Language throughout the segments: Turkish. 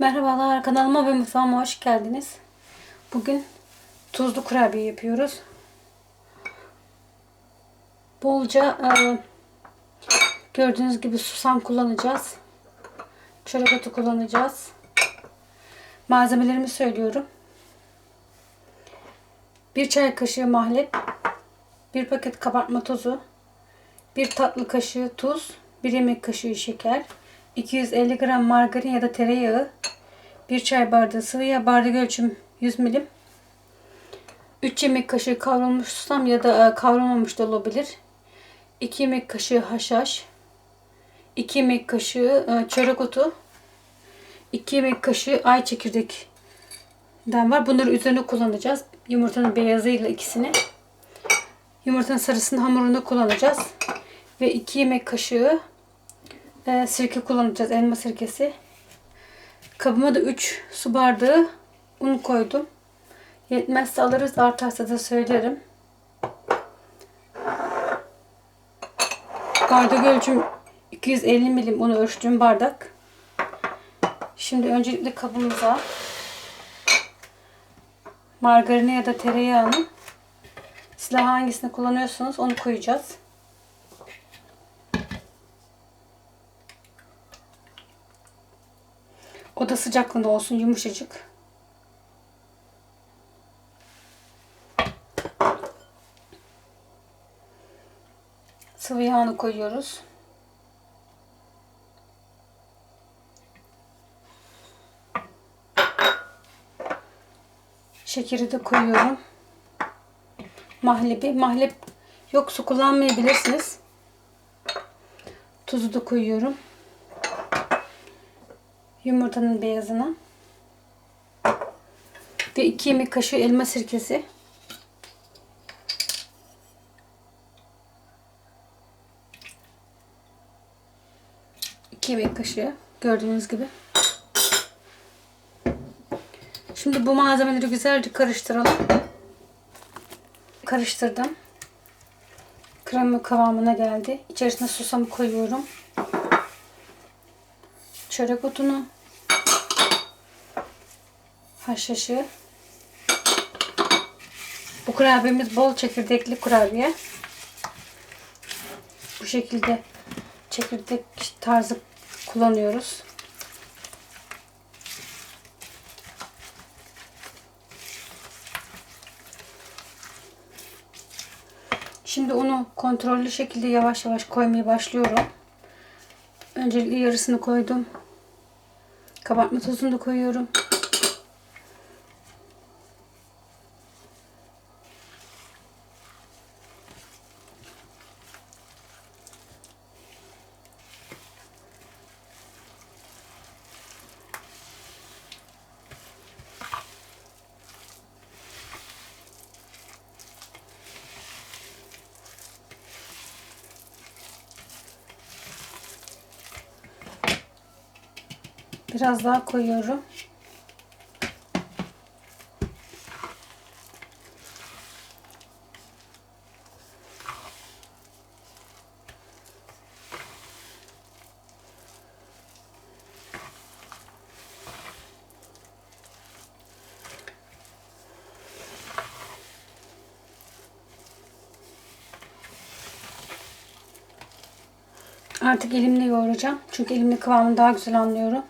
Merhabalar kanalıma ve mutfağıma hoş geldiniz. Bugün tuzlu kurabiye yapıyoruz. Bolca e, gördüğünüz gibi susam kullanacağız. Çörek otu kullanacağız. Malzemelerimi söylüyorum. 1 çay kaşığı mahlep, 1 paket kabartma tozu, 1 tatlı kaşığı tuz, 1 yemek kaşığı şeker, 250 gram margarin ya da tereyağı, 1 çay bardağı sıvı yağ, bardak ölçüm 100 milim, 3 yemek kaşığı kavrulmuş susam ya da e, kavrulmamış da olabilir, 2 yemek kaşığı haşhaş, 2 yemek kaşığı e, çörek otu, 2 yemek kaşığı ay çekirdekten var. Bunları üzerine kullanacağız. Yumurtanın beyazıyla ikisini. Yumurtanın sarısını hamurunda kullanacağız. Ve 2 yemek kaşığı e, sirke kullanacağız. Elma sirkesi. Kabıma da 3 su bardağı un koydum. Yetmezse alırız. Artarsa da söylerim. Bardak ölçüm 250 milim unu ölçtüğüm bardak. Şimdi öncelikle kabımıza margarini ya da tereyağını silah hangisini kullanıyorsanız onu koyacağız. Sıcaklığında olsun yumuşacık. Sıvı yağını koyuyoruz. Şekeri de koyuyorum. Mahlebi. Mahlep yok su kullanmayabilirsiniz. Tuzu da koyuyorum. Yumurtanın beyazına. Ve 2 yemek kaşığı elma sirkesi. İki yemek kaşığı. Gördüğünüz gibi. Şimdi bu malzemeleri güzelce karıştıralım. Karıştırdım. Krema kıvamına geldi. İçerisine susam koyuyorum. Çörek otunu. Haşhaşı. Bu kurabiyemiz bol çekirdekli kurabiye. Bu şekilde çekirdek tarzı kullanıyoruz. Şimdi onu kontrollü şekilde yavaş yavaş koymaya başlıyorum. Öncelikle yarısını koydum. Kabartma tozunu da koyuyorum. Biraz daha koyuyorum. Artık elimle yoğuracağım. Çünkü elimle kıvamını daha güzel anlıyorum.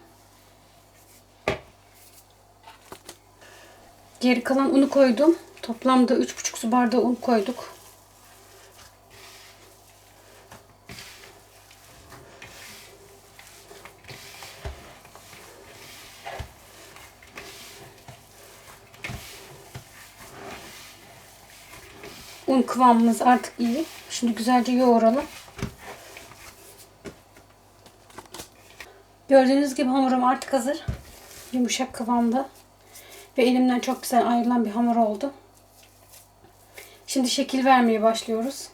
Geri kalan unu koydum. Toplamda 3,5 su bardağı un koyduk. Un kıvamımız artık iyi. Şimdi güzelce yoğuralım. Gördüğünüz gibi hamurum artık hazır. Yumuşak kıvamda. Ve elimden çok güzel ayrılan bir hamur oldu. Şimdi şekil vermeye başlıyoruz.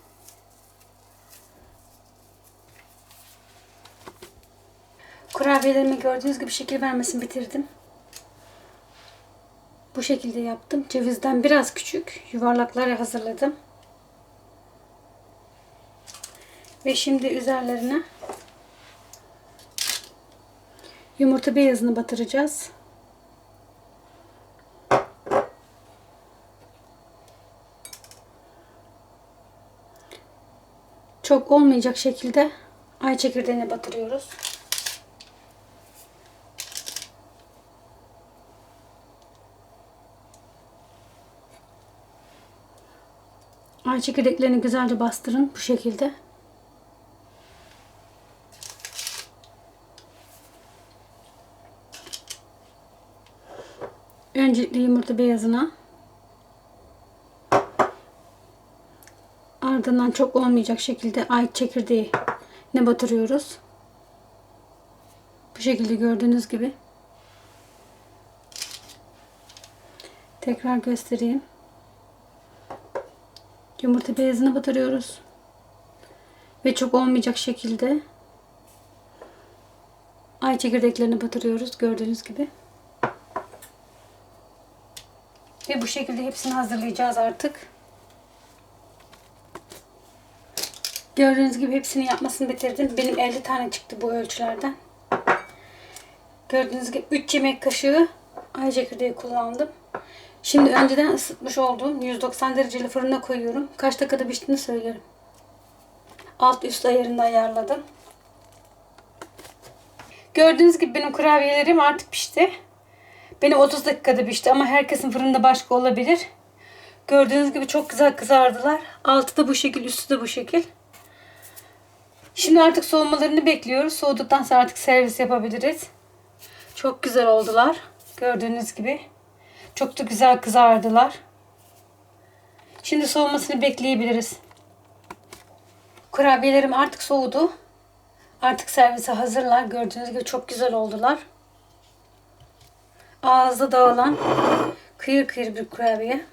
Kurabiyelerimi gördüğünüz gibi şekil vermesini bitirdim. Bu şekilde yaptım. Cevizden biraz küçük yuvarlaklar hazırladım. Ve şimdi üzerlerine Yumurta beyazını batıracağız. Çok olmayacak şekilde ay çekirdeğine batırıyoruz. Ay çekirdeklerini güzelce bastırın bu şekilde. Öncelikle yumurta beyazına ardından çok olmayacak şekilde ay çekirdeği ne batırıyoruz. Bu şekilde gördüğünüz gibi. Tekrar göstereyim. Yumurta beyazını batırıyoruz. Ve çok olmayacak şekilde ay çekirdeklerini batırıyoruz gördüğünüz gibi. Ve bu şekilde hepsini hazırlayacağız artık. Gördüğünüz gibi hepsini yapmasını bitirdim. Benim 50 tane çıktı bu ölçülerden. Gördüğünüz gibi 3 yemek kaşığı ay çekirdeği kullandım. Şimdi önceden ısıtmış olduğum 190 dereceli fırına koyuyorum. Kaç dakikada piştiğini söylerim. Alt üst ayarını ayarladım. Gördüğünüz gibi benim kurabiyelerim artık pişti. Benim 30 dakikada pişti ama herkesin fırında başka olabilir. Gördüğünüz gibi çok güzel kızardılar. Altı da bu şekil, üstü de bu şekil. Şimdi artık soğumalarını bekliyoruz. Soğuduktan sonra artık servis yapabiliriz. Çok güzel oldular. Gördüğünüz gibi. Çok da güzel kızardılar. Şimdi soğumasını bekleyebiliriz. Kurabiyelerim artık soğudu. Artık servise hazırlar. Gördüğünüz gibi çok güzel oldular. Ağızda dağılan kıyır kıyır bir kurabiye.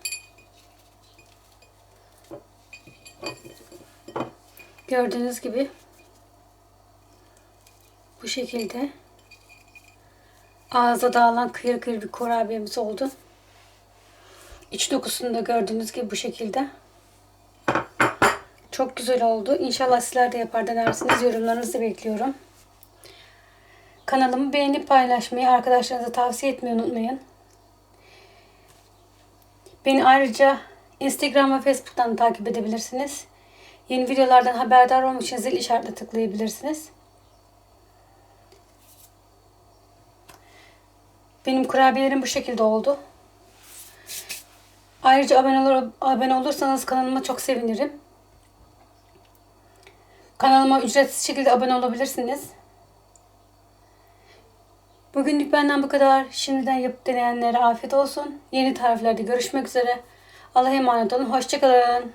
Gördüğünüz gibi bu şekilde ağza dağılan kıyır kıyır bir kurabiyemiz oldu. İç dokusunu da gördüğünüz gibi bu şekilde. Çok güzel oldu. İnşallah sizler de yapar denersiniz. Yorumlarınızı bekliyorum. Kanalımı beğenip paylaşmayı, arkadaşlarınıza tavsiye etmeyi unutmayın. Beni ayrıca Instagram ve Facebook'tan takip edebilirsiniz. Yeni videolardan haberdar olmak için zil işaretine tıklayabilirsiniz. Benim kurabiyelerim bu şekilde oldu. Ayrıca abone, olur, abone olursanız kanalıma çok sevinirim. Kanalıma ücretsiz şekilde abone olabilirsiniz. Bugünlük benden bu kadar. Şimdiden yapıp deneyenlere afiyet olsun. Yeni tariflerde görüşmek üzere. Allah'a emanet olun. Hoşçakalın.